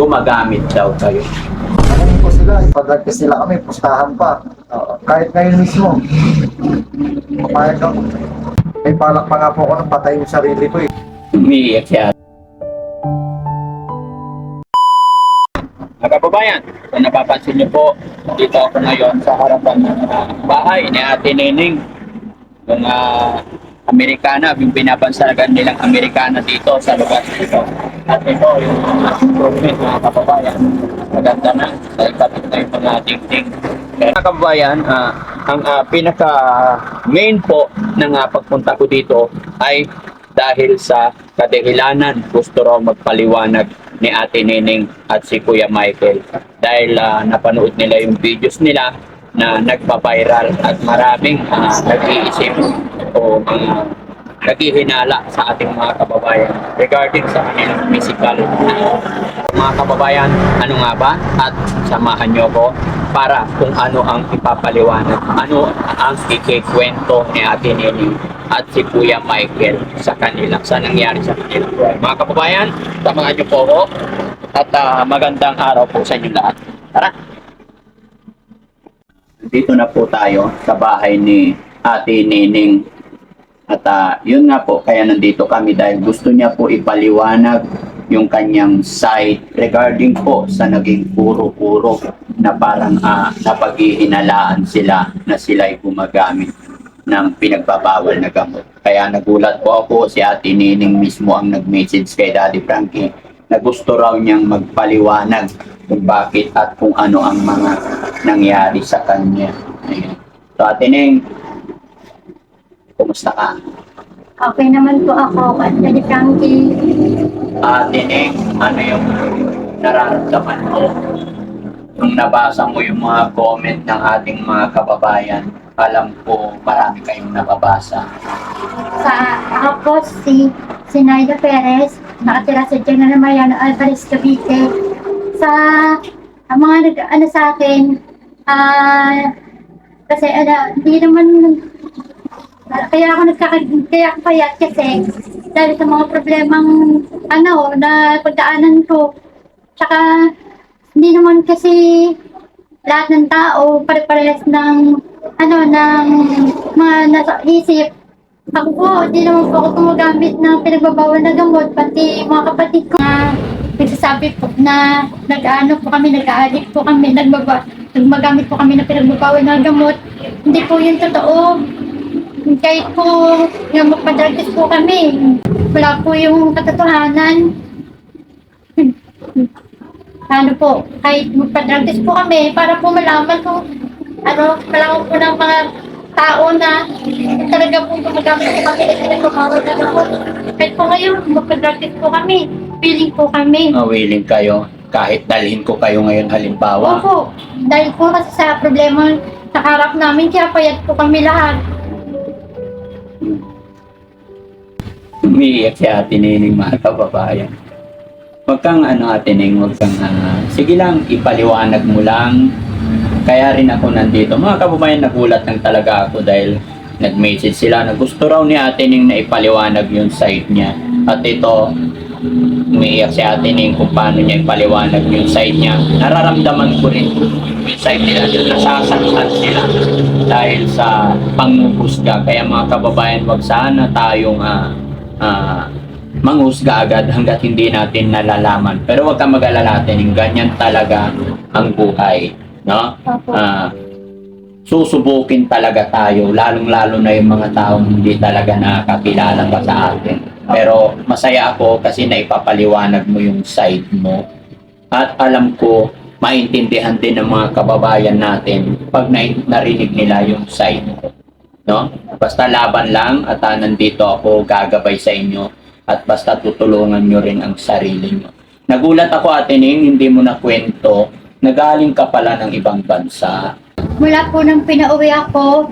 gumagamit daw kayo. Ano ko sila, ipadrag test nila kami, pustahan pa. Kahit ngayon mismo. Papayag ako. May balak pa nga po ako ng patay yung sarili ko eh. Umiiyak siya. Mga kababayan, kung napapansin niyo po, dito ako ngayon sa harapan ng ah, bahay ni Ate Nining. Yung ah, Amerikana, yung binabansagan nilang Amerikana dito sa lugar dito. At ito, yung improvement mga kababayan. Maganda na, dahil kapit na yung mga dingding. Kaya mga kababayan, ah, ang ah, pinaka main po ng ah, pagpunta ko dito ay dahil sa kadahilanan gusto raw magpaliwanag ni Ate Nining at si Kuya Michael dahil ah, napanood nila yung videos nila na nagpa-viral at maraming ah, nag-iisip o mga naghihinala sa ating mga kababayan regarding sa kanilang physical mga kababayan, ano nga ba? At samahan nyo ko para kung ano ang ipapaliwanag, ano ang ikikwento ni Ate Nini at si Kuya Michael sa kanila, sa nangyari sa kanila. Mga kababayan, samahan nyo po ako at ah, magandang araw po sa inyo lahat. Tara! Dito na po tayo sa bahay ni Ate Nining at ah, yun nga po, kaya nandito kami dahil gusto niya po ipaliwanag yung kanyang site regarding po sa naging puro-puro na parang ah, napaghihinalaan sila na sila ay gumagamit ng pinagbabawal na gamot. Kaya nagulat po ako si Ate Nining mismo ang nag-message kay Daddy Frankie na gusto raw niyang magpaliwanag kung bakit at kung ano ang mga nangyari sa kanya. Ayun. So Ate Ning, kumusta ka? Okay naman po ako, at Daddy Frankie. Ate Ning, ano yung nararamdaman mo? Nung nabasa mo yung mga comment ng ating mga kababayan, alam ko marami kayong nababasa. Sa ako po si Sinaida Perez, nakatira sa General Mariano Alvarez, Cavite. Sa ang mga nag ano sa akin, ah kasi ano, hindi naman kaya ako nagkaka kaya ako payat kasi dahil sa mga problemang ano na pagdaanan ko. Tsaka hindi naman kasi lahat ng tao pare-parehas ng ano ng mga nasa isip. Ako po, hindi naman po ako gumagamit ng pinagbabawal na gamot, pati mga kapatid ko na nagsasabi po na nag-ano po kami, nag-aadik po kami, nagbaba, nagmagamit po kami ng pinagbabawal na gamot. Hindi po yun totoo. Kahit po nga magpadragis po kami, wala po yung katotohanan. ano po, kahit magpadragis po kami, para po malaman kung ano, malaman po ng mga tao na talaga po gumagamit po kami ng pinagbabawal na gamot. Kahit po ngayon, magpadragis po kami, feeling po kami. Uh, willing kayo kahit dalhin ko kayo ngayon halimbawa. Opo, dahil po kasi sa problema sa harap namin, kaya payat po kami lahat. Umiiyak si Ate Nining mga kababayan. Huwag kang ano Ate Ning, huwag kang ah, sige lang, ipaliwanag mo lang. Kaya rin ako nandito. Mga kababayan, nagulat lang talaga ako dahil nag-message sila na gusto raw ni Ate na ipaliwanag yung site niya. At ito, umiiyak si Ate Ning kung paano niya ipaliwanag yung site niya. Nararamdaman ko rin yung site nila. Nasasaktan sila dahil sa panguhusga. Kaya mga kababayan, wag sana tayong ah, ah, manghusga agad hanggat hindi natin nalalaman. Pero wag kang mag-alala natin, ganyan talaga ang buhay. No? Ah, susubukin talaga tayo, lalong-lalo na yung mga taong hindi talaga nakakilala pa sa atin. Pero masaya ako kasi naipapaliwanag mo yung side mo. At alam ko, maintindihan din ng mga kababayan natin pag na- narinig nila yung side. No? Basta laban lang at ah, nandito ako gagabay sa inyo at basta tutulungan nyo rin ang sarili nyo. Nagulat ako ate Ning, hindi mo na kwento, nagaling ka pala ng ibang bansa. Mula po nang pinauwi ako,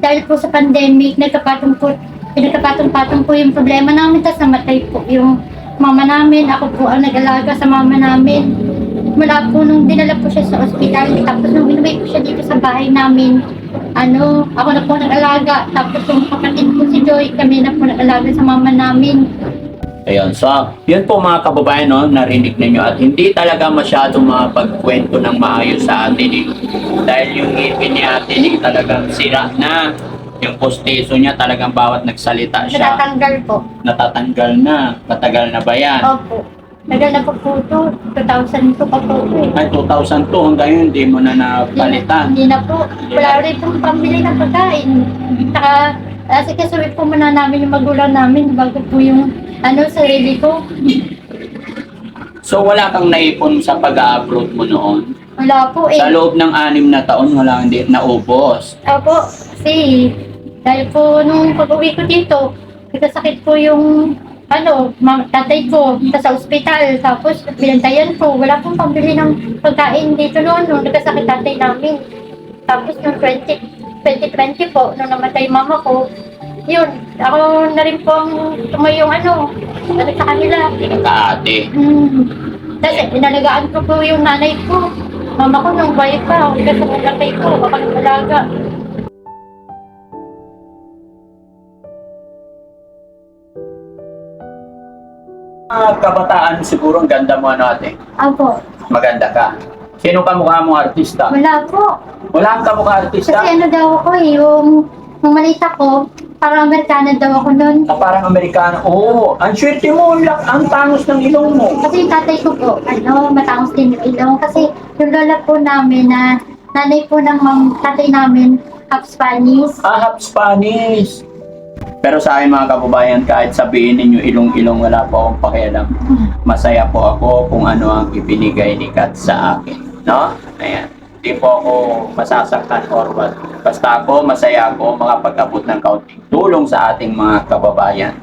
dahil po sa pandemic, nagkapatong po, pinagkapatong-patong po yung problema namin, tapos namatay po yung mama namin. Ako po ang nag-alaga sa mama namin. Mula po nung dinala po siya sa ospital, tapos nung inuwi po siya dito sa bahay namin, ano, ako na po nag-alaga. Tapos yung kapatid ko si Joy, kami na po nag-alaga sa mama namin. Ayun, so yun po mga kababayan, no, narinig ninyo at hindi talaga masyado mapagkwento ng maayos sa atin eh. Dahil yung ngipin ni ate ni talagang sira na. Yung postiso niya talagang bawat nagsalita siya, Natatanggal po. natatanggal na. Matagal na ba yan? Opo. Tagal na po po ito. 2002 pa po ito eh. Ay, 2002 hanggang yun, hindi mo na napalitan. Hindi na po. Wala rin pong pambili ng pagkain. Saka, kasi kasuwi po muna namin yung magulang namin bago po yung ano, sarili ko. So wala kang naipon sa pag-upload mo noon? Wala po eh. Sa loob ng anim na taon, wala hindi naubos. Opo, kasi dahil po nung pag-uwi ko dito, nagkasakit po yung ano, ma- tatay ko sa ospital. Tapos binantayan po, wala pong pambili ng pagkain dito noon nung nagkasakit tatay namin. Tapos nung 20, 2020 po, nung namatay mama ko, yun, ako na rin po ang tumayong ano, ano sa kanila. Pinaka-ate. Hmm. Kasi inalagaan ko po yung nanay ko. Mama ko nung bayi pa, kasi sa tatay ko, kapag nalaga. Mga kabataan siguro ang ganda mo ano ate. Apo, Maganda ka. Sino ka mukha mo artista? wala po. Wala kang kamukha Kasi artista? ano daw ako eh, yung, yung malita ko, parang Amerikana daw ako nun. Na parang Amerikano. Oo, ang swerte mo, ang ang tangos ng ilong mo. Kasi yung tatay ko po, ano, matangos din yung ilong. Kasi yung lola po namin na nanay po ng mam, tatay namin, half Spanish. Ah, half Spanish. Pero sa akin mga kababayan, kahit sabihin ninyo ilong-ilong, wala po akong pakialam. Masaya po ako kung ano ang ibinigay ni Kat sa akin. No? Ayan. Hindi po ako masasaktan or what. Basta ako, masaya ako makapag-abot ng kaunting tulong sa ating mga kababayan.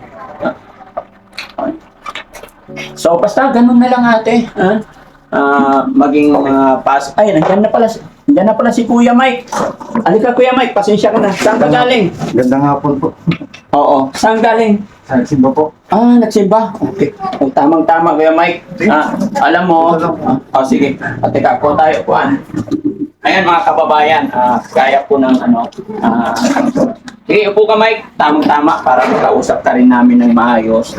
So, basta ganun na lang ate. Ha? Ah, maging ah, pas... Ay, nandiyan na pala, nandiyan na pala si Kuya Mike. Halika Kuya Mike, pasensya ka na. Saan ka galing? Gandang hapon po. Oo. Saan galing? Sa Simba po. Ah, nagsimba. Okay. Oh, tamang-tama, Kuya Mike. Ah, alam mo. Ah, oh, sige. At teka, po tayo, kuan. Ayan, mga kababayan. Ah, gaya po ng ano. Ah, sige, upo ka, Mike. Tamang-tama para makausap ka rin namin ng maayos.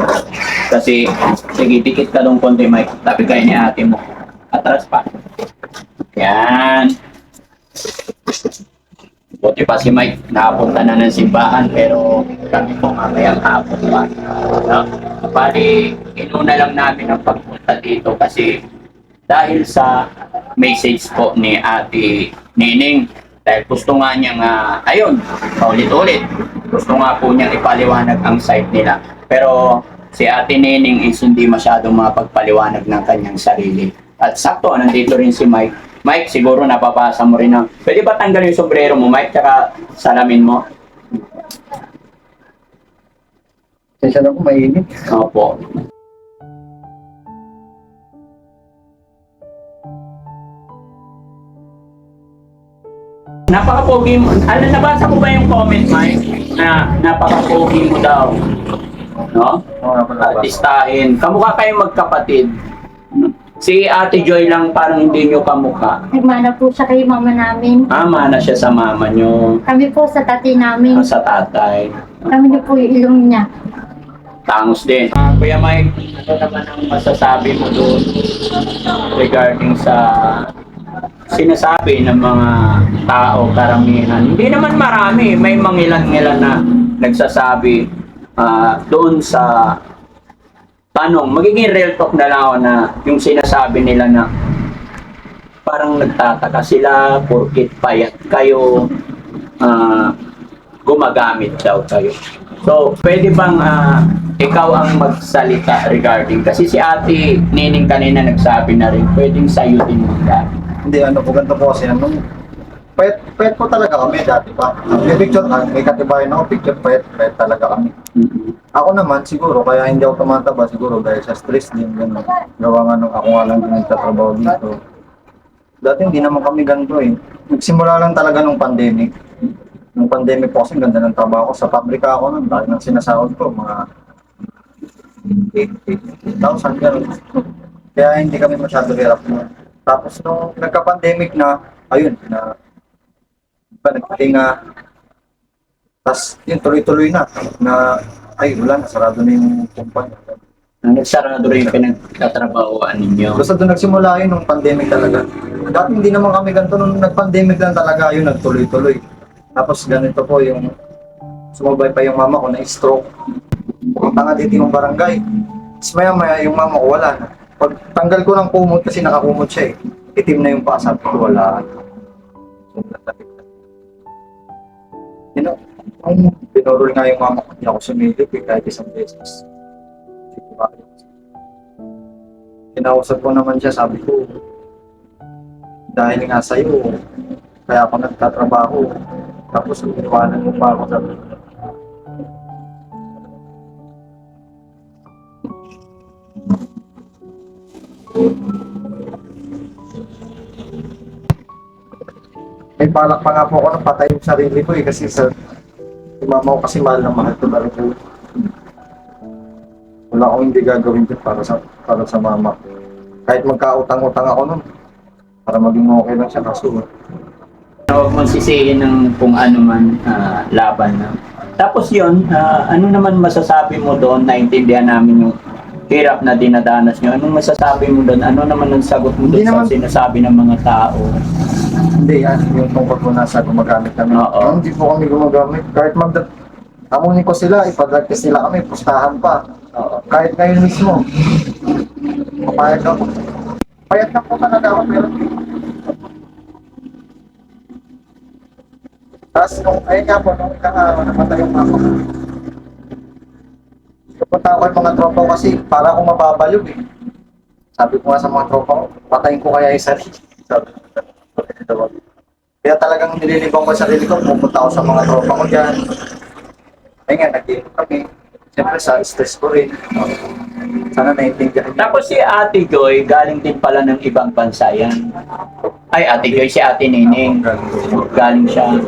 Kasi, sige, dikit ka dong konti, Mike. Tabi kayo ni ate mo. Atras pa. Yan. Buti pa si Mike, nakapunta na ng simbahan, pero kami po mamayang hapon pa. No? Bali, inuna lang namin ang pagpunta dito kasi dahil sa message po ni Ate Nining, dahil gusto nga niyang, ah, ayun, paulit-ulit, gusto nga po niyang ipaliwanag ang site nila. Pero si Ate Nining is hindi masyadong mapagpaliwanag ng kanyang sarili. At sakto, nandito rin si Mike. Mike, siguro napapasa mo rin ng... Pwede ba tanggalin yung sombrero mo, Mike, tsaka salamin mo? Sensya na po, mainit. Opo. Napaka-pogi mo. Ano, nabasa mo ba yung comment, Mike? Na napaka-pogi mo daw. No? Oo nga pala. Artistahin. Kamukha kayong magkapatid. Si Ate Joy lang parang hindi nyo kamukha. Nagmana po siya kay mama namin. Ama na siya sa mama nyo. Kami po sa tatay namin. Sa tatay. Kami na po yung ilong niya. Tangos din. Ah, Kuya Mike, ano naman ang masasabi mo doon regarding sa sinasabi ng mga tao karamihan? Hindi naman marami, may mangilan-ngilan na nagsasabi ah, doon sa tanong, magiging real talk na lang ako na yung sinasabi nila na parang nagtataka sila porkit payat kayo ah, gumagamit daw kayo. So, pwede bang ah, ikaw ang magsalita regarding kasi si Ate Nining kanina nagsabi na rin, pwedeng sa'yo din maggamit. Hindi, ano po, ganito po kasi, ano, pet, pet po talaga kami dati pa. May picture, ah, may katibayan ako, picture pet, pet talaga kami. Mhm. Ako naman, siguro, kaya hindi ako tumataba, siguro, dahil sa stress din, gano'n. Gawa nga nung ako nga lang din nagtatrabaho dito. Dati hindi naman kami ganito eh. Nagsimula lang talaga nung pandemic. Nung pandemic po kasi, ganda ng trabaho ko. Sa pabrika ako nun, dahil nang sinasahod ko, mga 8,000 gano'n. Kaya hindi kami masyado hirap nun. Tapos nung nagka-pandemic na, ayun, na ba, nagpahinga. Tapos yun, tuloy-tuloy na. Na, ay, wala na, sarado na yung kumpanya. Nagsarado rin yung pinagtatrabahoan ninyo. Basta doon nagsimula yun nung pandemic talaga. Dati hindi naman kami ganito nung nag-pandemic lang talaga yun, nagtuloy-tuloy. Tapos ganito po yung sumabay pa yung mama ko na stroke. Pumunta nga dito yung barangay. Tapos maya maya yung mama ko wala na. Pag tanggal ko ng kumot kasi nakakumot siya eh. Itim na yung paa, sabi ko wala. You know, ang pinurol nga yung mama ko, hindi ako sumilip eh, kahit isang beses. Hindi ko. Kinausap ko naman siya, sabi ko, dahil nga sa'yo, kaya ako nagtatrabaho. Tapos iniwanan mo pa ako sabi ko. May balak pa nga po ako na patay yung sarili ko eh kasi sa si mama ko kasi mahal na mahal ko talaga. Wala akong hindi gagawin dyan para sa para sa mama ko. Kahit magkautang-utang ako nun para maging okay lang siya kaso Huwag mong sisihin ng kung ano man ah, laban na. Tapos yun, ah, ano naman masasabi mo doon? Naintindihan namin yung hirap na dinadanas nyo. Anong masasabi mo doon? Ano naman ang sagot mo Hindi doon sa naman- sinasabi ng mga tao? Hindi yan, yung tungkol po nasa gumagamit kami. Oo. Hindi po kami gumagamit. Kahit magda... Amunin ko sila, ipadrag test nila kami, pustahan pa. Oo. Kahit ngayon mismo. Papayag ako. Payag na po talaga ako, pero... Tapos nung, ayun nga po, nung ikang araw, napatay yung mama ko. Pupunta mga tropa ko kasi para akong mababalog eh. Sabi ko nga sa mga tropa patayin ko kaya yung sarili. Ko, kaya talagang nililibang ko sa sarili ko, pupunta ako sa mga tropa ko dyan. Ayun nga, nag kami. Siyempre sa stress ko rin. Sana naiintindihan. Tapos si Ate Joy, galing din pala ng ibang bansa yan. Ay, Ate Joy, si Ate Nining. Galing siya.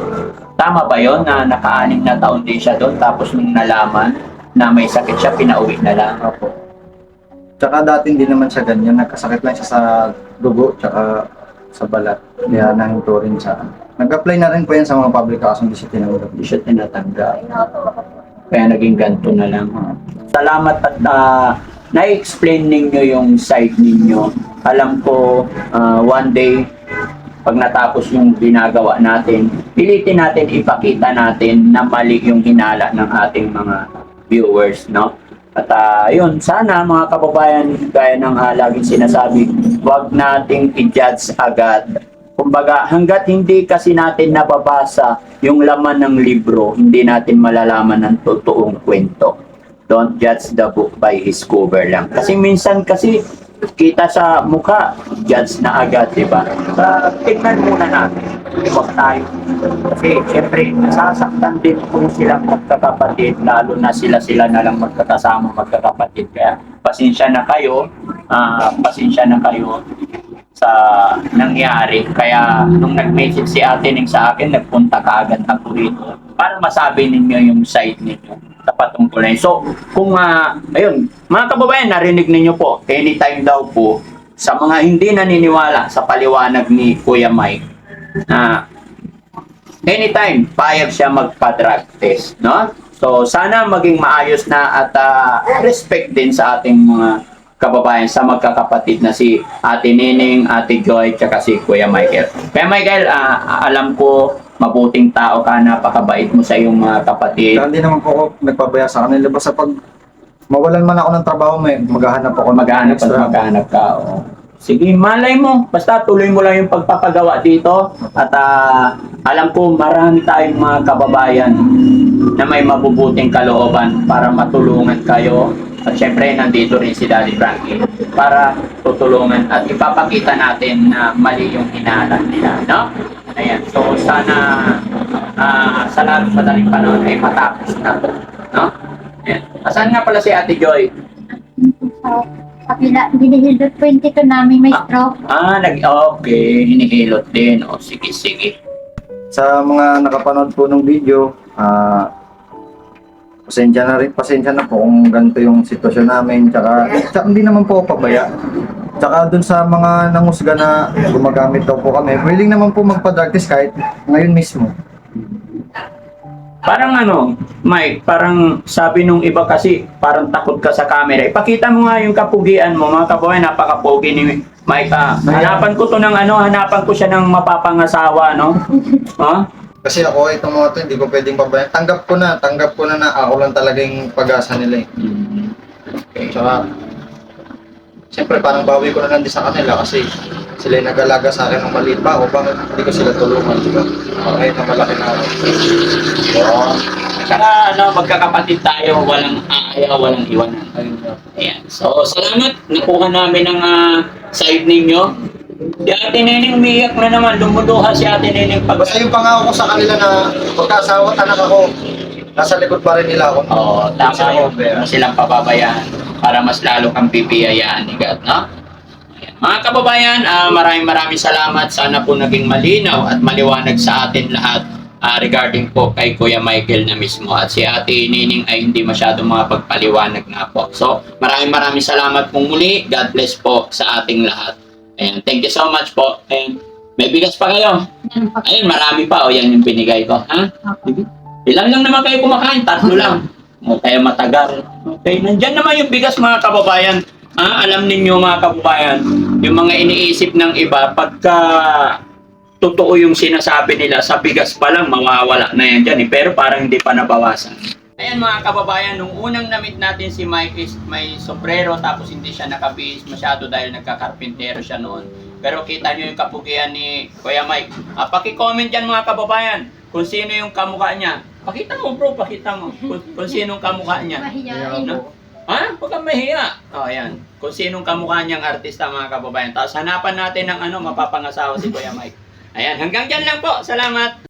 Tama ba yon na naka-anim na taon din siya doon tapos nung nalaman na may sakit siya, pinauwi na lang. Opo. Tsaka dati hindi naman siya ganyan. Nagkasakit lang siya sa dugo tsaka sa balat. Kaya nahinto rin siya. Nag-apply na rin po yan sa mga public kaso hindi siya tinanggap. Hindi siya tinatanggap. Kaya naging ganito na lang. Salamat at ah, na-explain ninyo yung side ninyo. Alam ko, ah, one day, pag natapos yung ginagawa natin, pilitin natin ipakita natin na mali yung hinala ng ating mga viewers, no? At ah, yun, sana mga kababayan, gaya ng ah, laging sinasabi, huwag nating i-judge agad. Kumbaga, hanggat hindi kasi natin nababasa yung laman ng libro, hindi natin malalaman ang totoong kwento. Don't judge the book by his cover lang. Kasi minsan kasi kita sa mukha, judge na agad, di ba? Uh, tignan muna natin. Huwag tayo. Kasi syempre, nasasaktan din po silang magkakapatid, lalo na sila-sila na lang magkakasama magkakapatid. Kaya pasensya na kayo, ah, pasensya na kayo sa nangyari. Kaya nung nag-message si ate Ning sa akin, nagpunta ka agad ako rito para masabi ninyo yung side ninyo sa patungkulan. So, kung ah, ayun, mga kababayan, narinig ninyo po, anytime daw po, sa mga hindi naniniwala sa paliwanag ni Kuya Mike, na anytime, payag siya magpa-drug test, no? So, sana maging maayos na at ah, respect din sa ating mga kababayan sa magkakapatid na si Ate Nining, Ate Joy, tsaka si Kuya Michael. Kuya Michael, ah, alam ko mabuting tao ka, napakabait mo sa iyong mga kapatid. Kaya hindi naman po ako nagpabaya sa kanila. Basta pag mawalan man ako ng trabaho, may maghahanap ako at extra. maghanap ka. oo. Sige, malay mo. Basta tuloy mo lang yung pagpapagawa dito. At ah, alam ko marami tayong mga kababayan na may mabubuting kalooban para matulungan kayo. At syempre, nandito rin si Daddy Frankie para tutulungan at ipapakita natin na mali yung hinalan nila. No? Ayan. So, sana ah, sa lalong madaling panahon ay matapos na. No? Ayan. Asan nga pala si Ate Joy? So, kabila, binihildot 22 namin may stroke. Ah, nag okay, hinihilot din. O sige, sige. Sa mga nakapanood po ng video, ah pasensya na rin, pasensya na po kung ganito yung sitwasyon namin. Tsaka, tsaka hindi naman po ako pabaya. Tsaka dun sa mga nangusga na gumagamit daw po kami, willing naman po magpa-drug test kahit ngayon mismo. Parang ano, Mike, parang sabi nung iba kasi, parang takot ka sa camera. Ipakita mo nga yung kapugian mo, mga kababayan, napakapogi ni Mike. Ah. Hanapan ko to ng ano, hanapan ko siya ng mapapangasawa, no? Ha? Kasi ako, itong mga to, hindi ko pwedeng pabayaan. Tanggap ko na, tanggap ko na na ako lang talaga yung pag-asa nila eh. Okay. Tsaka, siyempre parang bawi ko na lang din sa kanila kasi sila yung nag-alaga sa akin ng maliit pa ako. Bakit hindi ko sila tulungan, di ba? Kahit na malaki na ako. Saka ano, magkakapatid tayo, walang aayaw, walang iwanan. Ayun. Ayan. So, salamat. Nakuha namin ang ah, side ninyo. Si Ate Neneng umiiyak na naman. Lumuduha si Ate Neneng pag... Basta yung pangako ko sa kanila na pagkasawa at anak ako, nasa likod pa rin nila ako. Oo, tama Sila yun. Huwag silang pababayaan para mas lalo kang bibiyayaan ni God, no? Ayan. Mga kababayan, ah, maraming maraming salamat. Sana po naging malinaw at maliwanag sa atin lahat ah, regarding po kay Kuya Michael na mismo. At si Ate Nining ay hindi masyadong makapagpaliwanag na po. So, maraming maraming salamat po muli. God bless po sa ating lahat. Ayan, thank you so much po. And may bigas pa kayo. Ayun, marami pa. O, yan yung binigay ko. Ha? Sige. Ilan lang naman kayo kumakain? Tatlo lang. O, kaya matagal. Okay, nandyan naman yung bigas mga kababayan. Ah, alam ninyo mga kababayan, yung mga iniisip ng iba, pagka totoo yung sinasabi nila sa bigas pa lang, mawawala na yan dyan. Eh. Pero parang hindi pa nabawasan. Ayan mga kababayan, nung unang namit natin si Mike is may sombrero tapos hindi siya nakabihis masyado dahil nagkakarpintero siya noon. Pero kita nyo yung kapugian ni Kuya Mike. Ah, paki-comment dyan mga kababayan kung sino yung kamukha niya. Pakita mo bro, pakita mo kung, kung sinong kamukha niya. Mahiyain. No? Ha? Huwag kang mahiya. O, oh, ayan. Kung sinong kamukha niyang artista mga kababayan. Tapos hanapan natin ng ano, mapapangasawa si Kuya Mike. Ayan, hanggang dyan lang po. Salamat.